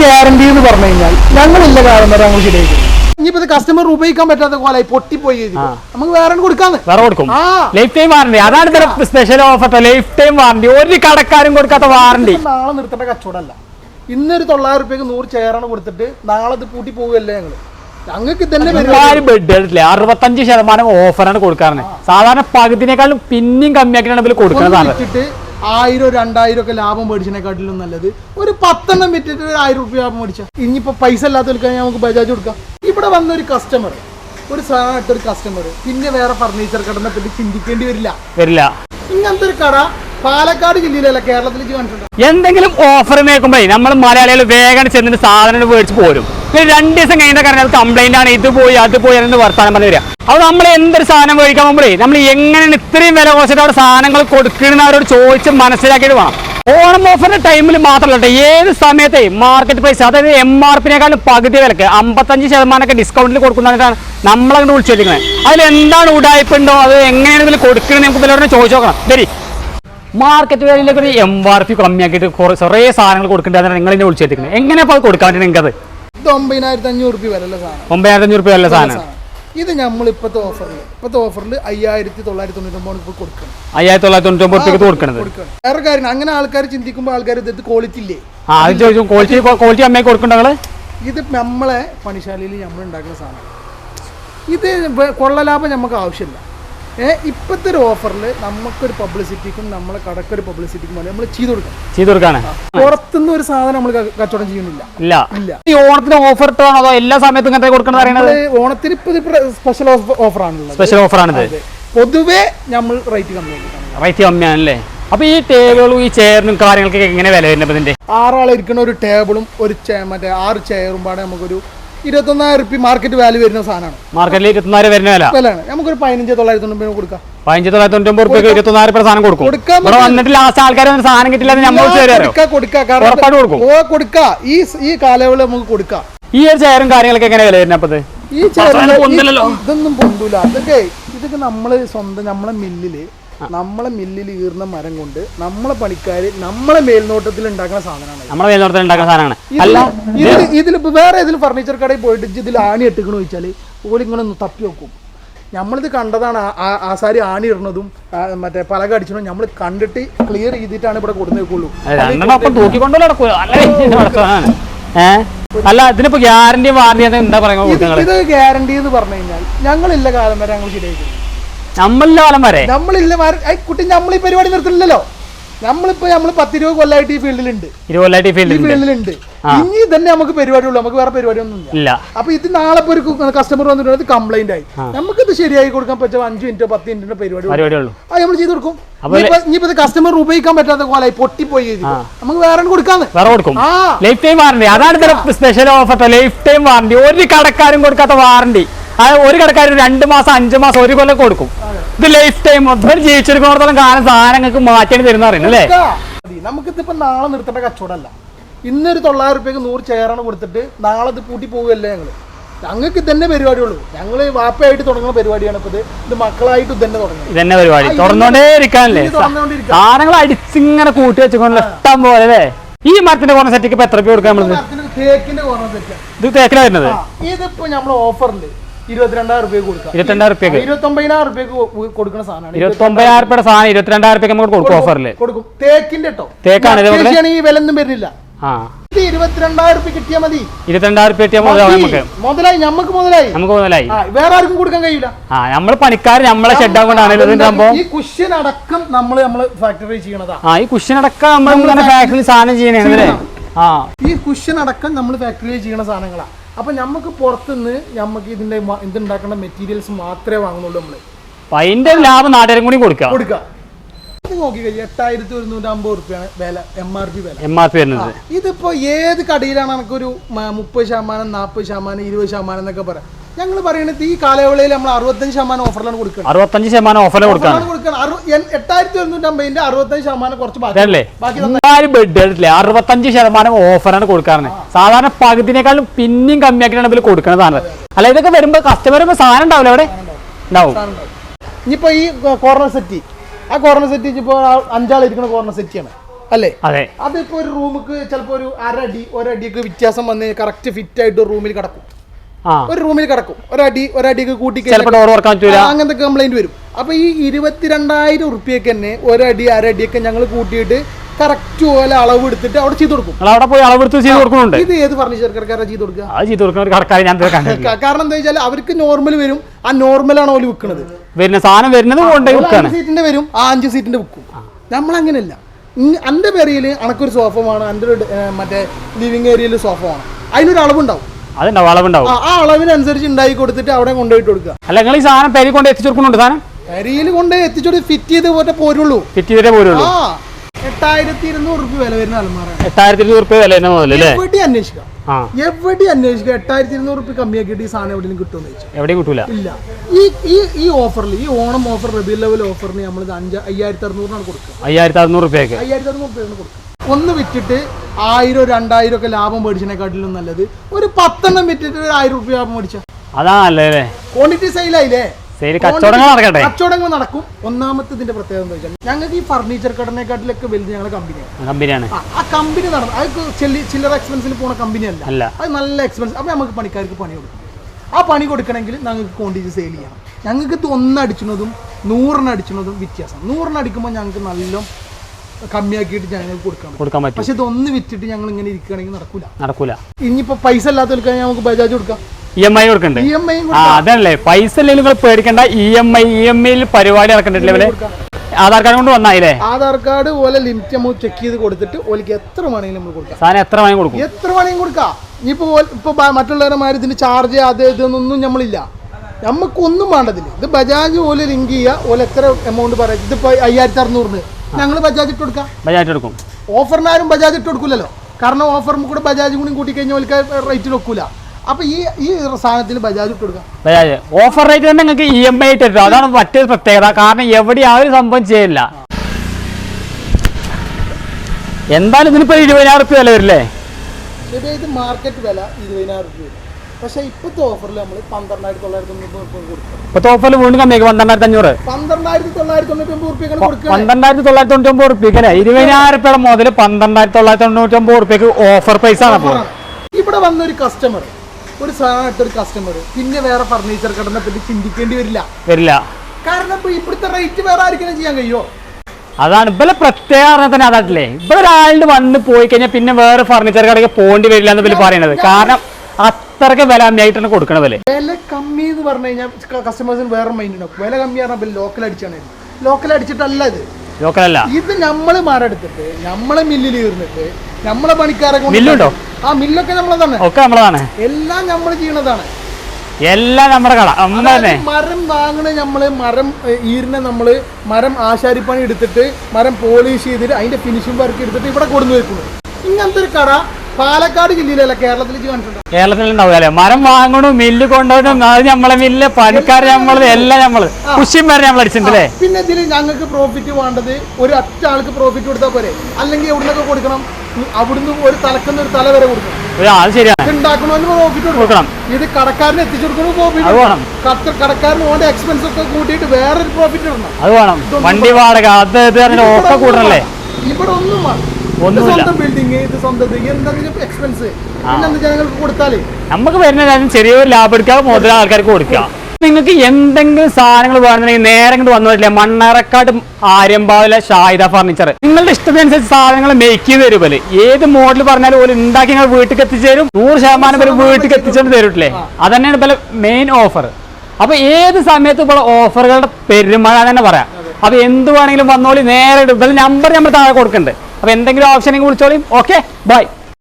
Guarantee എന്ന് പറഞ്ഞു കഴിഞ്ഞാൽ ഞങ്ങളില്ല കാരണം ഞങ്ങൾ ശരിയായിരിക്കും ഇനിയിപ്പോ ഇത് കസ്റ്റമർ ഉപയോഗിക്കാൻ പറ്റാത്ത കോലായി പൊട്ടിപ്പോയി. നമുക്ക് വേറെ കൊടുക്കാന്ന്. വേറെ കൊടുക്കും. ലൈഫ് ടൈം വാറണ്ടി അതാണ് special offer lifetime warranty ഒരു കടക്കാരും കൊടുക്കാത്ത വാറണ്ടി നാളെ നിർത്തേണ്ട കച്ചവടമല്ല. ഇന്നൊരു തൊള്ളായിരം റുപ്യക്ക് നൂറ് ചെയറാണ് കൊടുത്തിട്ട് നാളെ ഇത് പൂട്ടി പോവുകയല്ലേ ഞങ്ങൾ? ഞങ്ങൾക്ക് തന്നെ ബെഡ് എടുത്തില്ലേ അറുപത്തഞ്ച് ശതമാനം ഓഫറാണ് കൊടുക്കാറ് സാധാരണ പകുതിനേക്കാളും പിന്നെയും കമ്മിയാക്കിയാണ് ഇവർ കൊടുക്കുന്നത് ആയിരം രണ്ടായിരം ഒക്കെ ലാഭം മേടിച്ചതിനെക്കാട്ടിലും നല്ലത്. ഒരു പത്തെണ്ണം വിറ്റിട്ട് ഒരു ആയിരം റുപ്യ ലാഭം മേടിച്ച. ഇനിയിപ്പോൾ പൈസ ഇല്ലാത്ത വിൽക്കാൻ നമുക്ക് ബജാജ് കൊടുക്കാം. ഇവിടെ വന്ന ഒരു കസ്റ്റമർ ഒരു സാധനം ഇട്ട ഒരു കസ്റ്റമർ പിന്നെ വേറെ ഫർണിച്ചർ കടനെ പറ്റി ചിന്തിക്കേണ്ടി വരില്ല. വരില്ല. ഇങ്ങനത്തെ ഒരു കട പാലക്കാട് ജില്ലയിലല്ല കേരളത്തിലേക്ക് കണ്ടിട്ടുണ്ട്. എന്തെങ്കിലും ഓഫർ മേക്കുമ്പോഴേ നമ്മൾ മലയാളികൾ വേഗം ചെന്നിട്ട് സാധനം മേടിച്ച് പോരും. പിന്നെ രണ്ട് ദിവസം കഴിഞ്ഞാൽ കാരണം അത് കംപ്ലൈന്റ് ആണ് ഇത് പോയി അത് പോയി എന്ന് വർത്താനം പറഞ്ഞു വരിക. അപ്പോൾ നമ്മൾ എന്തൊരു സാധനം മേടിക്കാൻ പോകുമ്പോഴേ നമ്മൾ എങ്ങനെയാണ് ഇത്രയും വില കുറച്ചിട്ട് അവിടെ സാധനങ്ങൾ കൊടുക്കണമെന്ന് അവരോട് ചോദിച്ച് മനസ്സിലാക്കിയിട്ട് വേണം. ഓണം ഓഫറിന്റെ ടൈമിൽ മാത്രമല്ല ഏത് സമയത്തെ മാർക്കറ്റ് പ്രൈസ് അതായത് എം ആർ പിനേക്കാളും പകുതി വിലക്ക് അമ്പത്തഞ്ച് ശതമാനമൊക്കെ ഡിസ്കൗണ്ടിൽ കൊടുക്കുന്നതാണ് നമ്മളങ്ങോട്ട് വിളിച്ചു വരുന്നത് അതിൽ എന്താണ് ഉടായ്പുണ്ടോ അത് എങ്ങനെയാണ് ഇതിൽ കൊടുക്കണമെന്ന് നമുക്ക് ഇതിലോട് ചോദിച്ചു നോക്കണം. ശരി. മാർക്കറ്റ് വിലയിലേക്ക് ഒരു എം ആർ പി കമ്മിയാക്കിയിട്ട് കുറേ കുറേ സാധനങ്ങൾ കൊടുക്കേണ്ടതാണ് നിങ്ങൾ എന്നെ വിളിച്ചെത്തിക്കുന്നത് എങ്ങനെ അപ്പോൾ അത് കൊടുക്കാൻ നിങ്ങൾക്ക് അത് ഇത് ഒമ്പതിനായിരത്തി അഞ്ഞൂറ് സാധനം. ഒമ്പതിനായിരത്തി അഞ്ഞൂറ് രൂപ സാധനം. ഇത് നമ്മൾ ഇപ്പോഴത്തെ ഓഫറിൽ ഇപ്പോഴത്തെ ഓഫറിൽ അയ്യായിരത്തി തൊള്ളായിരത്തി തൊണ്ണൂറ്റൊമ്പത് ഇപ്പോൾ കൊടുക്കണം അയ്യായിരത്തി തൊള്ളായിരത്തി കൊടുക്കണത് വേറെ കാര്യം അങ്ങനെ ആൾക്കാർ ചിന്തിക്കുമ്പോൾ ആൾക്കാർ ഇത് ക്വാളിറ്റി ഇല്ലേ? ആ അത് ചോദിച്ചു ക്വാളിറ്റി ക്വാളിറ്റി അമ്മയെ കൊടുക്കണ്ട ഇത് നമ്മളെ പണിശാലയിൽ നമ്മൾ ഉണ്ടാക്കുന്ന സാധനം. ഇത് കൊള്ളലാഭം നമുക്ക് ആവശ്യമില്ല. ഇപ്പോഴത്തെ ഒരു ഓഫറിൽ നമുക്കൊരു പബ്ലിസിറ്റിക്കും നമ്മളെ കടക്കൊരു പബ്ലിസിറ്റിക്കും നമ്മൾ ചെയ്തു കൊടുക്കാം. ചെയ്തു കൊടുക്കാണ് പുറത്തുനിന്ന് ഒരു സാധനം നമ്മൾ കച്ചവടം ചെയ്യുന്നില്ല. ഇല്ല. ഇല്ല. ഈ ഓണത്തിന് ഓഫർ ഇട്ടാണോ അതോ എല്ലാ സമയത്തും ഇങ്ങനത്തെ കൊടുക്കണത് അറിയണത്? ഓണത്തിന് ഇപ്പൊ സ്പെഷ്യൽ സ്പെഷ്യൽ ആണല്ലോ സ്പെഷ്യൽ ഓഫർ ഓഫറാണിത് പൊതുവേ നമ്മൾ റേറ്റ് കമ്മിയാണ് റേറ്റ് കമ്മിയാണല്ലേ? അപ്പൊ ഈ ടേബിളും ഈ ചെയറിനും കാര്യങ്ങൾക്കൊക്കെ എങ്ങനെ വില വരുന്നത് ഇതിന്റെ? ആറാൾ ഇരിക്കുന്ന ഒരു ടേബിളും ഒരു മറ്റേ ആറ് ചെയറും പാടെ നമുക്കൊരു ഇരുപത്തൊന്നായിരം റുപ്യ മാർക്കറ്റ് വാല്യൂ വരുന്ന സാധനമാണ്. മാർക്കറ്റിലേക്ക് ഇരുപത്തൊന്നായിരം വരുന്ന വില? വിലയാണ്. നമുക്കൊരു പതിനഞ്ച് തൊള്ളായിരത്തി തൊണ്ണൂറ് കൊടുക്കാം. പതിനഞ്ച് തൊള്ളായിരത്തി റുപ്യക്ക് ഇരുപത്തിനാല് രൂപ സാധനം കൊടുക്കും. കൊടുക്കാം ഇവിടെ വന്നിട്ട് ലാസ്റ്റ് ആൾക്കാർ സാധനം കിട്ടില്ല നമ്മൾ കൊടുക്ക. ഓ കൊടുക്കാം. ഈ ഈ കാലയളവിൽ നമുക്ക് കൊടുക്കാം. ഈ ഒരു ചെയറും കാര്യങ്ങളൊക്കെ എങ്ങനെ വില വരുന്നത് ഈ പൊന്തില്ലല്ലോ. ഇതൊന്നും പൊന്തൂല. അതൊക്കെ ഇതൊക്കെ നമ്മൾ സ്വന്തം നമ്മളെ മില്ലിൽ നമ്മളെ മില്ലിൽ ഈർന്ന മരം കൊണ്ട് നമ്മളെ പണിക്കാര് നമ്മളെ മേൽനോട്ടത്തിൽ ഉണ്ടാക്കുന്ന സാധനമാണ് നമ്മളെ മേൽനോട്ടത്തിൽ ഉണ്ടാക്കുന്ന സാധനമാണ്. അല്ല ഇതിൽ ഇതിലിപ്പോ വേറെ ഏതെങ്കിലും ഫർണിച്ചർ കടയിൽ പോയിട്ട് ഇതിൽ ആണി ഇട്ടിക്കണു ചോദിച്ചാൽ ഓൽ ഇങ്ങനെ ഒന്ന് തപ്പി വെക്കും നമ്മളിത് കണ്ടതാണ് ആ- ആ- ആണി ഇടുന്നതും മറ്റേ പലക അടിച്ചതും നമ്മൾ കണ്ടിട്ട് ക്ലിയർ ചെയ്തിട്ടാണ് ഇവിടെ കൊടുത്തേക്കുള്ളൂ അല്ല ഇതിനിപ്പോ ഗ്യാരണ്ടി വാറണ്ടി എന്താ പറയുക ഇത് ഗ്യാരണ്ടി എന്ന് പറഞ്ഞു കഴിഞ്ഞാൽ ഞങ്ങളില്ല കാലം വരെ ഞങ്ങൾ ശരിയായിരിക്കും നമ്മളിലെ കാലം വരെ. നമ്മളില്ല കുട്ടി നമ്മൾ ഈ പരിപാടി നിർത്തില്ലല്ലോ നമ്മളിപ്പോ നമ്മൾ പത്തിരുപത് കൊല്ലമായിട്ട് ഈ ഫീൽഡിലുണ്ട്. ഫീൽഡിൽ ഫീൽഡിലുണ്ട്. ഇനി തന്നെ നമുക്ക് പരിപാടി ഉള്ളൂ. നമുക്ക് വേറെ പരിപാടി ഒന്നും ഇല്ല. അപ്പൊ ഇത് നാളെ ഒരു കസ്റ്റമർ വന്നിട്ട് കംപ്ലൈന്റ് ആയി. നമുക്ക് ഇത് ശരിയായി കൊടുക്കാൻ പറ്റും. അഞ്ചു മിനിറ്റോ പത്ത് മിനിറ്റോ പരിപാടി ഉള്ളൂ. പരിപാടി ഉള്ളൂ. അത് നമ്മൾ ചെയ്ത് കൊടുക്കും. ഇനിയിപ്പോ കസ്റ്റമർ ഉപയോഗിക്കാൻ പറ്റാത്ത കോലായി. പൊട്ടിപ്പോയി. നമുക്ക് വേറെ കൊടുക്കാന്ന്. വേറെ കൊടുക്കും. ലൈഫ് ടൈം വാറണ്ടി അതാണ് special offer lifetime warranty ഒരു കടക്കാരും കൊടുക്കാത്ത വാറണ്ടി അത് ഒരു കടക്കാരും രണ്ട് മാസം അഞ്ച് മാസം ഒരു കൊല്ലം കൊടുക്കും. ഇത് ലൈഫ് ടൈം മൊത്തം ജീവിച്ചെടുക്കുന്നിടത്തോളം കാലം സാധനങ്ങൾക്ക് മാറ്റേണ്ടി തരുന്ന മതി. നമുക്കിതിപ്പോ നാളെ നിർത്തേണ്ട കച്ചവടമല്ല. ഇന്നൊരു തൊള്ളായിരം റുപ്യക്ക് നൂറ് ചെയറാണ് കൊടുത്തിട്ട് നാളെ ഇത് പൂട്ടി പോവുകയല്ലേ ഞങ്ങൾ? ഞങ്ങൾക്ക് ഇതന്നെ പരിപാടിയുള്ളൂ. ഞങ്ങൾ വാപ്പയായിട്ട് തുടങ്ങുന്ന പരിപാടിയാണ് ഇപ്പൊ ഇത്. മക്കളായിട്ട് ഇതന്നെ തുടങ്ങി ഇതന്നെ പരിപാടി. തുറന്നുകൊണ്ടേ ഇരിക്കാനല്ലേ. സാധനങ്ങൾ അടിച്ചിങ്ങനെ കൂട്ടി വെച്ചുകൊണ്ട് ഇഷ്ടം പോലെ അല്ലേ? ഈ മരത്തിന്റെ കോർണർ സെറ്റിക്ക് ഇപ്പൊ എത്ര രൂപ കൊടുക്കാൻ തേക്കിന്റെ കോർണർ സെറ്റ് ഇത് തേക്കിലാ വരുന്നത്? ഇതിപ്പോ നമ്മൾ ഓഫറിൽ ഇരുപത്തിരണ്ടായിരം റുപ്യക്ക് കൊടുക്കാം ഇരുപത്തിരണ്ടായിരം ഇരുപത്തൊമ്പതിനായിരം കൊടുക്കുന്ന സാധനമാണ്. ഇരുപത്തി ഒമ്പതിനായിരം രൂപയുടെ സാധനം ഇരുപത്തിരണ്ടായിരം നമുക്ക് കൊടുക്കും ഓഫറിൽ കൊടുക്കും. തേക്കിന്റെ കേട്ടോ തേക്കാണ് ഇത് കൊടുക്കുന്നത്? ഈ വില വരുന്നില്ല. ആ. ഇത് ഇരുപത്തിരണ്ടായിരം രൂപ കിട്ടിയാൽ മതി. ഇരുപത്തിരണ്ടായിരം റുപ്യ കിട്ടിയാൽ നമുക്ക്. മുതലായി നമുക്ക് മുതലായി. നമുക്ക് മുതലായി. വേറെ ആർക്കും കൊടുക്കാൻ കഴിയില്ല ആ നമ്മൾ പണിക്കാർ നമ്മളെ ഷെഡ് കൊണ്ടാണ് ഇതിന്റെ സംഭവം. ഈ കുഷ്യൻ അടക്കം നമ്മൾ നമ്മൾ ഫാക്ടറി ചെയ്യണതാ. ആ ഈ നമ്മൾ ഫാക്ടറി സാധനം ചെയ്യണേ ആ. ഈ കുഷ്യൻ അടക്കം നമ്മൾ ഫാക്ടറിയിൽ ചെയ്യണ സാധനങ്ങളാ. അപ്പൊ നമുക്ക് പുറത്തുനിന്ന് നമുക്ക് ഇതിന്റെ ഇതുണ്ടാക്കുന്ന മെറ്റീരിയൽസ് മാത്രമേ വാങ്ങുന്നുള്ളൂ നമ്മൾ. അപ്പൊ അതിന്റെ ലാഭം നാട്ടുകാരും കൂടി കൊടുക്കാം. കൊടുക്കുക ഇത് നോക്കി കഴിഞ്ഞാൽ എട്ടായിരത്തി ഒരുന്നൂറ്റി അമ്പത് റുപ്യാണ് വില എം ആർ പി വില. എം ആർ പി വരുന്നത്. ഇതിപ്പോ ഏത് കടയിലാണ് നമുക്കൊരു മുപ്പത് ശതമാനം നാൽപ്പത് ശതമാനം ഇരുപത് ശതമാനം എന്നൊക്കെ പറയാം. ഞങ്ങൾ പറയുന്നത് ഈ കാലയളവിൽ നമ്മൾ അറുപത്തഞ്ച് ശതമാനം ഓഫറിലാണ് കൊടുക്കുന്നത് അറുപത്തഞ്ച് ശതമാനം ഓഫറിൽ കൊടുക്കാണ് കൊടുക്കുന്നത് എട്ടായിരത്തി ഒരുന്നൂറ്റി അമ്പതിന്റെ അറുപത്തഞ്ച് ശതമാനം കുറച്ച് ബാക്കി ബെഡ് അറുപത്തഞ്ച് ശതമാനം ഓഫറാണ് കൊടുക്കാറ് സാധാരണ പകുതിനേക്കാളും പിന്നെയും കമ്മിയാക്കിയാണ് ഇതിൽ കൊടുക്കുന്നത് സാധനം. അല്ല ഇതൊക്കെ വരുമ്പോ കസ്റ്റമർ വരുമ്പോ സാധനം ഉണ്ടാവില്ല അവിടെ? ഉണ്ടാവും. ഇനിയിപ്പോ ഈ കോർണർ സെറ്റ് ആ കോർണർ സെറ്റ് ഇപ്പോ അഞ്ചാളിരിക്കുന്ന കോർണർ സെറ്റിയാണ് അല്ലേ? അതെ. അതിപ്പോ ഒരു റൂമുക്ക് ചിലപ്പോ ഒരു അരടി ഒരടിയൊക്കെ വ്യത്യാസം വന്ന് കറക്റ്റ് ഫിറ്റ് ആയിട്ട് റൂമിൽ കിടക്കും. ഒരു റൂമിൽ കിടക്കും. ഒരടി ഒരടിക്ക് കൂട്ടി അങ്ങനത്തെ കംപ്ലൈന്റ് വരും. അപ്പൊ ഈ ഇരുപത്തിരണ്ടായിരം ഉറുപ്പ്യക്ക് തന്നെ ഒരടി അരടിയൊക്കെ ഞങ്ങൾ കൂട്ടിയിട്ട് കറക്റ്റ് പോലെ അളവ് എടുത്തിട്ട് അവിടെ ചെയ്ത് കൊടുക്കും. അവിടെ പോയി അളവ് എടുത്ത് ചെയ്ത് കൊടുക്കുന്നുണ്ട്. ഇത് ഏത് ഫർണിച്ചർ കടക്കാരാ ചെയ്ത് കൊടുക്കുക അത് ചെയ്ത് കൊടുക്കുന്ന കാരണം എന്താ വെച്ചാൽ അവർക്ക് നോർമൽ വരും. ആ നോർമൽ നോർമലാണ് ഓൽ വിൽക്കുന്നത് വരുന്ന സാധനം വരുന്നത് കൊണ്ട് അഞ്ച് സീറ്റിന്റെ വരും ആ അഞ്ച് സീറ്റിന്റെ വിൽക്കും നമ്മൾ അങ്ങനെയല്ല എന്റെ പേരിൽ അനക്കൊരു സോഫ വേണം എന്റെ മറ്റേ ലിവിങ് ഏരിയയിൽ സോഫ വേണം. അതിനൊരു അളവുണ്ടാവും. അതുണ്ടാവും അളവുണ്ടാവും ആ അളവിനനുസരിച്ച് ഉണ്ടാക്കി കൊടുത്തിട്ട് അവിടെ കൊണ്ടുപോയിട്ട് കൊടുക്കുക. അല്ല നിങ്ങൾ ഈ സാധനം പെരി കൊണ്ട് എത്തിച്ചു കൊടുക്കുന്നുണ്ട് സാധനം? പേരിയിൽ കൊണ്ട് എത്തിച്ചോട്ട് ഫിറ്റ് ചെയ്ത് പോട്ടെ പോരുള്ളൂ. ഫിറ്റ് ചെയ്തേ പോരുള്ളൂ. ആ എട്ടായിരത്തി ഇരുന്നൂറ് റുപ്യ വില വരുന്ന അലമാറ എട്ടായിരത്തി ഇരുന്നൂറ് റുപ്യ വില തന്നെ മുതൽ അല്ലേ? എവിടെ അന്വേഷിക്കാം. എവിടെ അന്വേഷിക്കുക എട്ടായിരത്തി ഇരുന്നൂറ് രൂപ കമ്മിയാക്കിയിട്ട് ഈ സാധനം എവിടെയും കിട്ടുമെന്ന് ചോദിച്ചാൽ എവിടെ കിട്ടൂല. ഇല്ല. ഈ ഈ ഈ ഓഫറിൽ ഈ ഓണം ഓഫർ റബി ലെവൽ ഓഫറിന് നമ്മൾ അഞ്ച് അയ്യായിരത്തി അറുന്നൂറിനാണ് കൊടുക്കുക. അയ്യായിരത്തി അറുന്നൂറ് റുപ്യക്ക് അയ്യായിരത്തി അറുന്നൂറ് രൂപയാണ് കൊടുക്കുക. ഒന്ന് വിറ്റിട്ട് ആയിരം രണ്ടായിരം ഒക്കെ ലാഭം മേടിച്ചതിനെക്കാട്ടിലും നല്ലത്. ഒരു പത്തെണ്ണം വിറ്റിട്ട് ഒരു ആയിരം രൂപ ലാഭം മേടിച്ച. അതാ അല്ലേ ക്വാണ്ടിറ്റി സെയിലായില്ലേ ശരി കച്ചവടങ്ങൾ നടക്കട്ടെ. കച്ചവടങ്ങൾ നടക്കും. ഒന്നാമത്തെ ഇതിന്റെ പ്രത്യേകത എന്താ വെച്ചാൽ ഞങ്ങൾക്ക് ഈ ഫർണിച്ചർ കടനെക്കാട്ടിലൊക്കെ വലുത് ഞങ്ങളുടെ കമ്പനിയാണ് കമ്പനിയാണ് ആ, കമ്പനി നടന്നു അത് ചില്ലി ചില്ലറ എക്സ്പെൻസിൽ പോണ കമ്പനി അല്ല. അത് നല്ല എക്സ്പെൻസ് അപ്പൊ നമുക്ക് പണിക്കാർക്ക് പണി കൊടുക്കും. ആ പണി കൊടുക്കണമെങ്കിൽ ഞങ്ങൾക്ക് ക്വാണ്ടിറ്റി സെയിൽ ചെയ്യണം. ഞങ്ങൾക്ക് ഇത് ഒന്നടിച്ചുന്നതും നൂറിന് അടിച്ചുന്നതും വ്യത്യാസം. നൂറിന് അടിക്കുമ്പോൾ ഞങ്ങൾക്ക് നല്ല കമ്മിയാക്കിയിട്ട് ഞങ്ങൾക്ക് കൊടുക്കാൻ കൊടുക്കാൻ പറ്റും. പക്ഷെ ഇത് ഒന്ന് വിറ്റിട്ട് ഞങ്ങൾ ഇങ്ങനെ ഇരിക്കുകയാണെങ്കിൽ നടക്കൂല. നടക്കൂല. ഇനിയിപ്പോ പൈസ ഇല്ലാത്തവർക്ക് നമുക്ക് ബജാജ് കൊടുക്കാം. ഇ എം ഐ കൊടുക്കണ്ടേ? ഇ എം ഐ അതല്ലേ. പൈസ ഇല്ലെങ്കിൽ നിങ്ങൾ പേടിക്കണ്ട. E M I E M ഐയിൽ പരിപാടി നടക്കണ്ടല്ലേ ഇവിടെ ആധാർ കാർഡ് കൊണ്ട് വന്നായില്ലേ ആധാർ കാർഡ് പോലെ ലിമിറ്റ് നമ്മൾ ചെക്ക് ചെയ്ത് കൊടുത്തിട്ട് ഓലിക്ക് എത്ര വേണമെങ്കിലും നമ്മൾ കൊടുക്കാം. സാധനം എത്ര വേണമെങ്കിലും കൊടുക്കും. എത്ര വേണമെങ്കിലും കൊടുക്കാം. ഇനിയിപ്പോ ഇപ്പൊ മറ്റുള്ളവരമാര് ഇതിന് ചാർജ് അത് ഇതൊന്നും നമ്മളില്ല. നമുക്കൊന്നും വേണ്ടതില്ല. ഇത് ബജാജ് പോലെ ലിങ്ക് ചെയ്യുക ഓല എത്ര എമൗണ്ട് പറയാം? ഇതിപ്പോ അയ്യായിരത്തി അറുന്നൂറിന്. ഞങ്ങൾ ബജാജ് ഇട്ട് കൊടുക്കാം. എടുക്കും. ഓഫറിനാരും ബജാജ് ഇട്ട് കൊടുക്കില്ലല്ലോ കാരണം ഓഫറും കൂടെ ബജാജ് കൂടി കൂട്ടി കഴിഞ്ഞാൽ റേറ്റ് വെക്കൂല അപ്പൊ ഈ ഈ സാധനത്തിന് ബജാജ് ഇട്ട് കൊടുക്കാം. ബജാജ്. ഓഫർ റേറ്റ് തന്നെ നിങ്ങൾക്ക് ഇ എം ഐ ഇട്ട് തരും അതാണ് മറ്റൊരു പ്രത്യേകത. കാരണം എവിടെ ആ ഒരു സംഭവം ചെയ്യില്ല എന്തായാലും ഇതിനിപ്പോ ഇരുപതിനായിരം റുപ്യ വില വരില്ലേ? ഇത് മാർക്കറ്റ് വില ഇരുപതിനായിരം റുപ്യ പക്ഷേ ഇപ്പോഴത്തെ ഓഫറിൽ നമ്മൾ പന്ത്രണ്ടായിരത്തി തൊള്ളായിരത്തി തൊണ്ണൂറ്റി കൊടുക്കുക ഓഫറിൽ വീണ്ടും കമ്മിയാക്കി. പന്ത്രണ്ടായിരത്തി അഞ്ഞൂറ് പന്ത്രണ്ടായിരത്തി തൊള്ളായിരത്തി തൊണ്ണൂറ്റി ഒമ്പത് റുപ്യക്കാണ് കൊടുക്കുക പന്ത്രണ്ടായിരത്തി തൊള്ളായിരത്തി തൊണ്ണൂറ്റി ഒമ്പത് റുപ്യക്ക് ഇരുപതിനായിരം മുതൽ പന്ത്രണ്ടായിരത്തി തൊള്ളായിരത്തി തൊണ്ണൂറ്റി ഒമ്പത് റുപ്യക്ക് ഓഫർ പ്രൈസ് ആണ്. ഇവിടെ വന്നൊരു കസ്റ്റമർ ഒരു സാധനം ഇട്ടൊരു കസ്റ്റമർ പിന്നെ വേറെ ഫർണിച്ചർ കടനെ പറ്റി ചിന്തിക്കേണ്ടി വരില്ല. വരില്ല. കാരണം ഇപ്പൊ ഇവിടുത്തെ റേറ്റ് വേറെ ആർക്കെങ്കിലും ചെയ്യാൻ കഴിയോ അതാണ് ഇവലെ പ്രത്യേക തന്നെ അതാട്ടില്ലേ ഇവ ഒരാളുടെ വന്ന് പോയി കഴിഞ്ഞാൽ പിന്നെ വേറെ ഫർണിച്ചർ കടയ്ക്ക് പോകേണ്ടി വരില്ല എന്ന് ഇവർ പറയുന്നത് കാരണം അത്രയ്ക്ക് വില കമ്മിയായിട്ടാണ് കൊടുക്കണ വില വില കമ്മി എന്ന് പറഞ്ഞു കഴിഞ്ഞാൽ കസ്റ്റമേഴ്സിന് വേറെ മൈൻഡ് ഉണ്ടാവും. വില കമ്മി പറഞ്ഞാൽ ലോക്കൽ അടിച്ചാണ്. ലോക്കൽ അടിച്ചിട്ടല്ല ഇത്. ലോക്കലല്ല ഇത് നമ്മൾ മാറെടുത്തിട്ട് നമ്മളെ മില്ലിൽ ഇരുന്നിട്ട് നമ്മളെ പണിക്കാരെ മില്ലുണ്ടോ? ആ മില്ലൊക്കെ നമ്മളെ തന്നെ ഒക്കെ നമ്മളതാണ്. എല്ലാം നമ്മൾ ചെയ്യണതാണ്. എല്ലാം നമ്മുടെ കട നമ്മൾ തന്നെ. മരം വാങ്ങണ നമ്മൾ മരം ഈരിനെ നമ്മൾ മരം ആശാരിപ്പണി എടുത്തിട്ട് മരം പോളിഷ് ചെയ്തിട്ട് അതിന്റെ ഫിനിഷിംഗ് വർക്ക് എടുത്തിട്ട് ഇവിടെ കൊടുന്നു വെക്കുന്നു. ഇങ്ങനത്തെ ഒരു കട പാലക്കാട് ജില്ലയിലല്ല കേരളത്തിൽ കാണിച്ചിട്ടുണ്ട്? കേരളത്തിൽ ഉണ്ടാവില്ല മരം വാങ്ങണു മില്ല് കൊണ്ടുപോകണം അത് നമ്മളെ മില്ല് പണിക്കാർ നമ്മൾ എല്ലാം നമ്മൾ കുശിയും വരെ നമ്മൾ അടിച്ചിട്ടുണ്ടല്ലേ? പിന്നെ ഇതിൽ ഞങ്ങൾക്ക് പ്രോഫിറ്റ് വേണ്ടത് ഒരു ഒറ്റ ആൾക്ക് പ്രോഫിറ്റ് കൊടുത്താൽ പോരെ? അല്ലെങ്കിൽ എവിടുന്നൊക്കെ കൊടുക്കണം? അവിടുന്ന് ഒരു തലക്കുന്ന ഒരു തല വരെ കൊടുക്കണം. അത് ശരിയാണ് ഉണ്ടാക്കണമെന്ന് പ്രോഫിറ്റ് കൊടുക്കണം. ഇത് കടക്കാരന് എത്തിച്ചു കൊടുക്കണം. പ്രോഫിറ്റ് വേണം കടക്കാരന് ഓന്റെ എക്സ്പെൻസ് ഒക്കെ കൂട്ടിയിട്ട് വേറൊരു പ്രോഫിറ്റ് ഇടണം. അത് വേണം. വണ്ടി വാടക അത് ഇത് ഒക്കെ കൂടണല്ലേ? ഇവിടെ ഒന്നും വേണ്ട. നമുക്ക് വരുന്ന ചെറിയൊരു ലാഭം എടുക്കുക മുതൽ ആൾക്കാർക്ക് കൊടുക്കുക നിങ്ങൾക്ക് എന്തെങ്കിലും സാധനങ്ങൾ വേണമെന്നുണ്ടെങ്കിൽ നേരെ ഇങ്ങോട്ട് വന്നു പറ്റില്ല മണ്ണാറക്കാട് ആര്യമ്പാവിലെ ഷാഹിദ ഫർണിച്ചർ നിങ്ങളുടെ ഇഷ്ടത്തിനനുസരിച്ച് സാധനങ്ങൾ മേക്ക് ചെയ്ത് തരും പോലെ ഏത് മോഡൽ പറഞ്ഞാലും ഒരു ഉണ്ടാക്കി നിങ്ങൾ വീട്ടിൽ എത്തിച്ചു തരും. നൂറ് ശതമാനം പേര് വീട്ടിൽ എത്തിച്ചുകൊണ്ട് തരൂട്ടില്ലേ അതന്നെയാണ് ഇപ്പൊ മെയിൻ ഓഫർ അപ്പൊ ഏത് സമയത്ത് ഇപ്പോൾ ഓഫറുകളുടെ പെരുമഴ തന്നെ പറയാം. അപ്പൊ എന്ത് വേണമെങ്കിലും വന്നോളി നേരെ ഇടും. നമ്പർ നമ്മൾ താഴെ കൊടുക്കുന്നുണ്ട് അപ്പൊ എന്തെങ്കിലും ഓപ്ഷൻ വിളിച്ചോളി. Okay bye